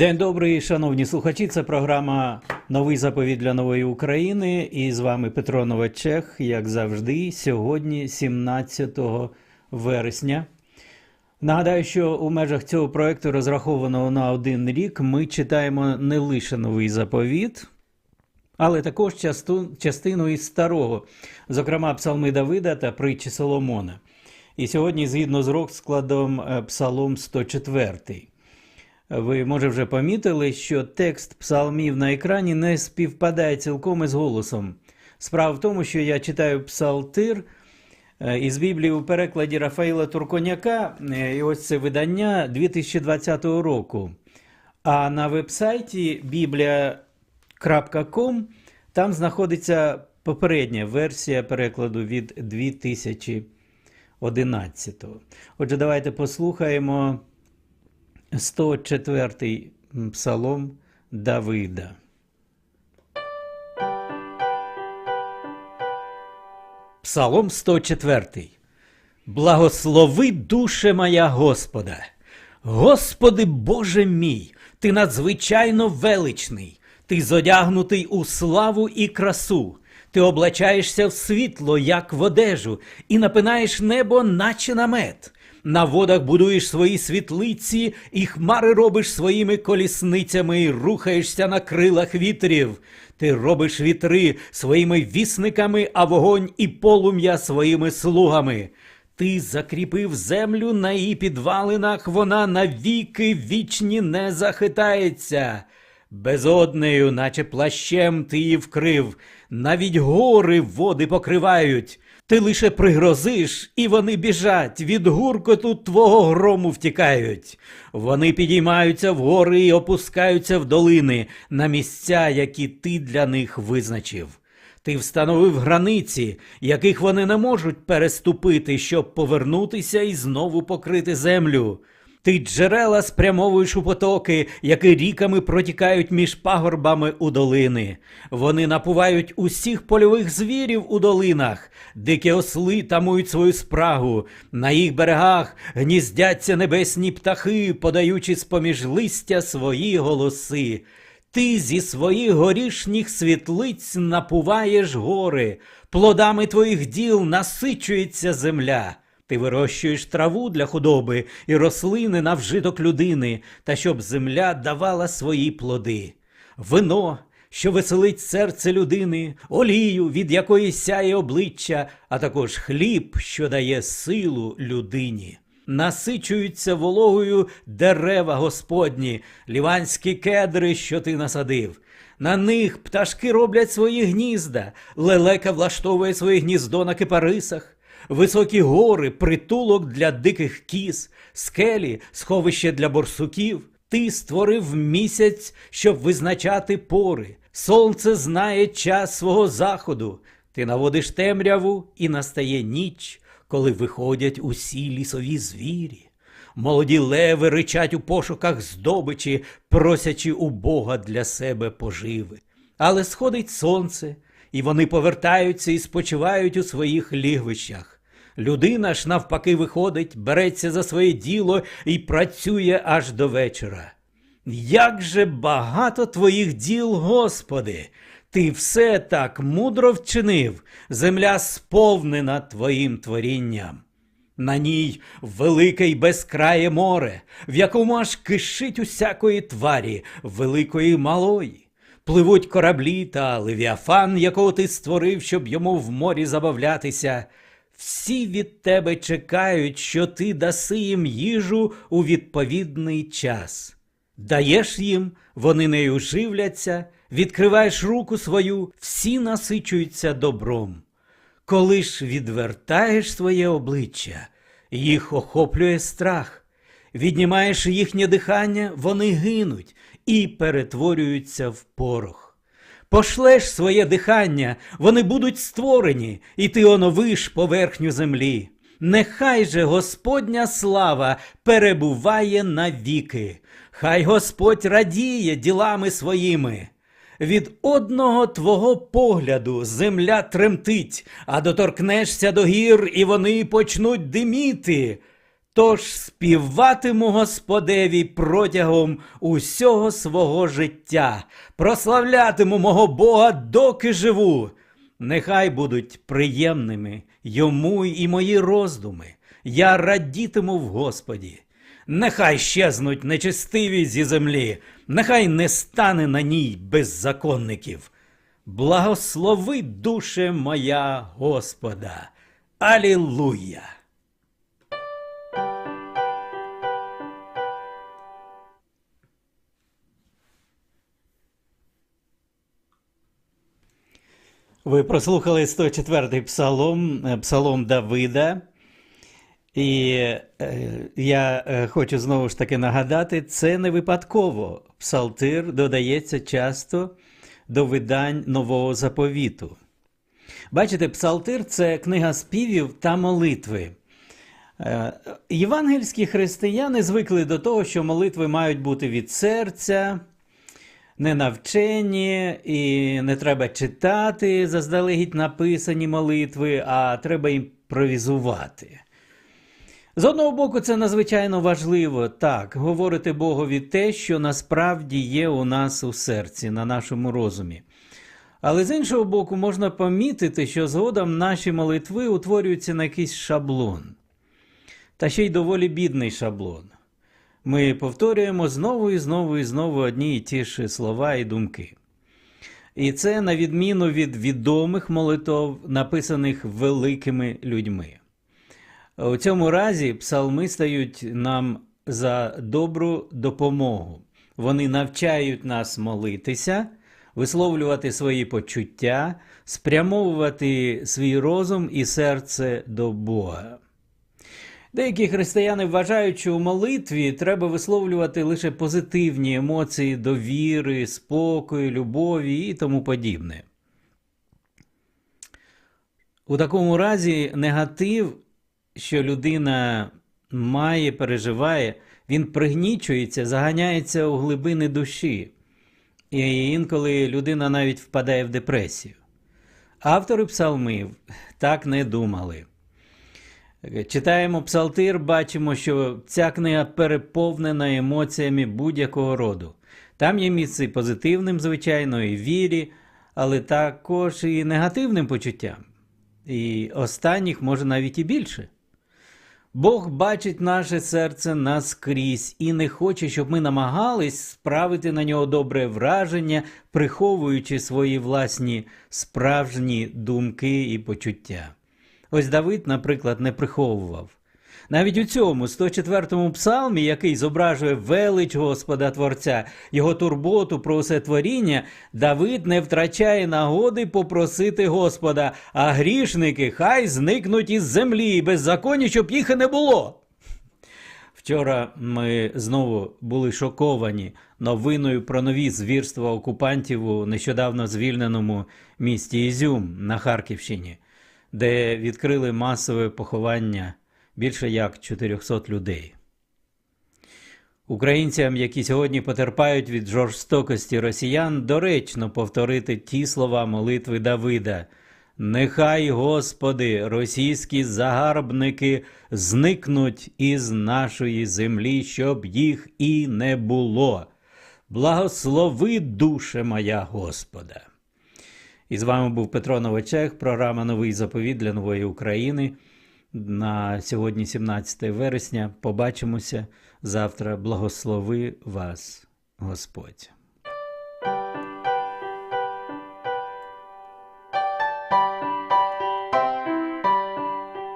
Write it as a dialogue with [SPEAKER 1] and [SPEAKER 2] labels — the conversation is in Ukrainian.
[SPEAKER 1] День добрий, шановні слухачі. Це програма Новий заповіт для нової України. І з вами Петро Новачех, як завжди, сьогодні, 17 вересня. Нагадаю, що у межах цього проекту, розрахованого на один рік, ми читаємо не лише новий заповіт, але також частину із старого, зокрема Псалми Давида та притчі Соломона. І сьогодні, згідно з розкладом, е, Псалом 104. Ви, може, вже помітили, що текст псалмів на екрані не співпадає цілком із голосом. Справа в тому, що я читаю псалтир е, із Біблії у перекладі Рафаїла Турконяка, е, і ось це видання 2020 року. А на вебсайті biblia.com там знаходиться попередня версія перекладу від 2011. Отже, давайте послухаємо 104 псалом Давида. Псалом 104. Благослови душе моя Господа. Господи Боже мій, ти надзвичайно величний, ти зодягнутий у славу і красу. Ти облачаєшся в світло, як в одежу, і напинаєш небо, наче намет. На водах будуєш свої світлиці, і хмари робиш своїми колісницями, і рухаєшся на крилах вітрів. Ти робиш вітри своїми вісниками, а вогонь і полум'я своїми слугами. Ти закріпив землю на її підвалинах, вона навіки вічні не захитається. Безоднею, наче плащем ти її вкрив, навіть гори води покривають. Ти лише пригрозиш, і вони біжать, від гуркоту твого грому втікають. Вони підіймаються в гори і опускаються в долини на місця, які ти для них визначив. Ти встановив границі, яких вони не можуть переступити, щоб повернутися і знову покрити землю. Ти джерела спрямовуєш у потоки, які ріками протікають між пагорбами у долини. Вони напувають усіх польових звірів у долинах, дикі осли тамують свою спрагу. На їх берегах гніздяться небесні птахи, подаючи з-поміж листя свої голоси. Ти зі своїх горішніх світлиць напуваєш гори, плодами твоїх діл насичується земля. Ти вирощуєш траву для худоби і рослини на вжиток людини, та щоб земля давала свої плоди, вино, що веселить серце людини, олію, від якої сяє обличчя, а також хліб, що дає силу людині. Насичуються вологою дерева Господні, ліванські кедри, що ти насадив. На них пташки роблять свої гнізда, лелека влаштовує своє гніздо на кипарисах. Високі гори, притулок для диких кіз, скелі, сховище для борсуків. Ти створив місяць, щоб визначати пори. Сонце знає час свого заходу. Ти наводиш темряву, і настає ніч, коли виходять усі лісові звірі. Молоді леви ричать у пошуках здобичі, просячи у Бога для себе поживи. Але сходить сонце, і вони повертаються і спочивають у своїх лігвищах. Людина ж навпаки виходить, береться за своє діло і працює аж до вечора. Як же багато твоїх діл, Господи! Ти все так мудро вчинив, земля сповнена твоїм творінням. На ній велике й безкрає море, в якому аж кишить усякої тварі, великої й малої. Пливуть кораблі та левіафан, якого ти створив, щоб йому в морі забавлятися. Всі від тебе чекають, що ти даси їм їжу у відповідний час. Даєш їм, вони нею живляться, відкриваєш руку свою, всі насичуються добром. Коли ж відвертаєш своє обличчя, їх охоплює страх, віднімаєш їхнє дихання, вони гинуть і перетворюються в порох. Пошлеш своє дихання, вони будуть створені, і ти оновиш поверхню землі. Нехай же Господня слава перебуває навіки, хай Господь радіє ділами своїми. Від одного твого погляду земля тремтить, а доторкнешся до гір, і вони почнуть диміти. Тож співатиму Господеві протягом усього свого життя, прославлятиму мого Бога, доки живу. Нехай будуть приємними йому і мої роздуми. Я радітиму в Господі. Нехай щезнуть нечестиві зі землі, нехай не стане на ній беззаконників. Благослови душе моя Господа. Алілуя! Ви прослухали 104-й псалом, е, псалом Давида. І е, я е, хочу знову ж таки нагадати, це не випадково. Псалтир додається часто до видань нового заповіту. Бачите, псалтир це книга співів та молитви. Євангельські християни звикли до того, що молитви мають бути від серця, не навчені, і не треба читати заздалегідь написані молитви, а треба імпровізувати. З одного боку, це надзвичайно важливо так, говорити Богові те, що насправді є у нас у серці, на нашому розумі. Але з іншого боку, можна помітити, що згодом наші молитви утворюються на якийсь шаблон. Та ще й доволі бідний шаблон. Ми повторюємо знову і знову і знову одні і ті ж слова і думки. І це на відміну від відомих молитов, написаних великими людьми. У цьому разі псалми стають нам за добру допомогу. Вони навчають нас молитися, висловлювати свої почуття, спрямовувати свій розум і серце до Бога. Деякі християни вважають, що у молитві треба висловлювати лише позитивні емоції довіри, спокою, любові і тому подібне. У такому разі негатив, що людина має, переживає, він пригнічується, заганяється у глибини душі. І інколи людина навіть впадає в депресію. Автори псалмів так не думали. Читаємо псалтир, бачимо, що ця книга переповнена емоціями будь-якого роду. Там є місце і позитивним, звичайно, і вірі, але також і негативним почуттям. І останніх може навіть і більше. Бог бачить наше серце наскрізь і не хоче, щоб ми намагались справити на нього добре враження, приховуючи свої власні справжні думки і почуття. Ось Давид, наприклад, не приховував. Навіть у цьому 104-му псалмі, який зображує велич Господа Творця, його турботу про усе творіння, Давид не втрачає нагоди попросити Господа, а грішники хай зникнуть із землі і беззаконні, щоб їх і не було. Вчора ми знову були шоковані новиною про нові звірства окупантів у нещодавно звільненому місті Ізюм на Харківщині, де відкрили масове поховання більше як 400 людей. Українцям, які сьогодні потерпають від жорстокості росіян, доречно повторити ті слова молитви Давида. Нехай, Господи, російські загарбники зникнуть із нашої землі, щоб їх і не було. Благослови душе моя Господа. І з вами був Петро Новачех, програма Новий заповіт для нової України. На сьогодні, 17 вересня, побачимося завтра. Благослови вас, Господь.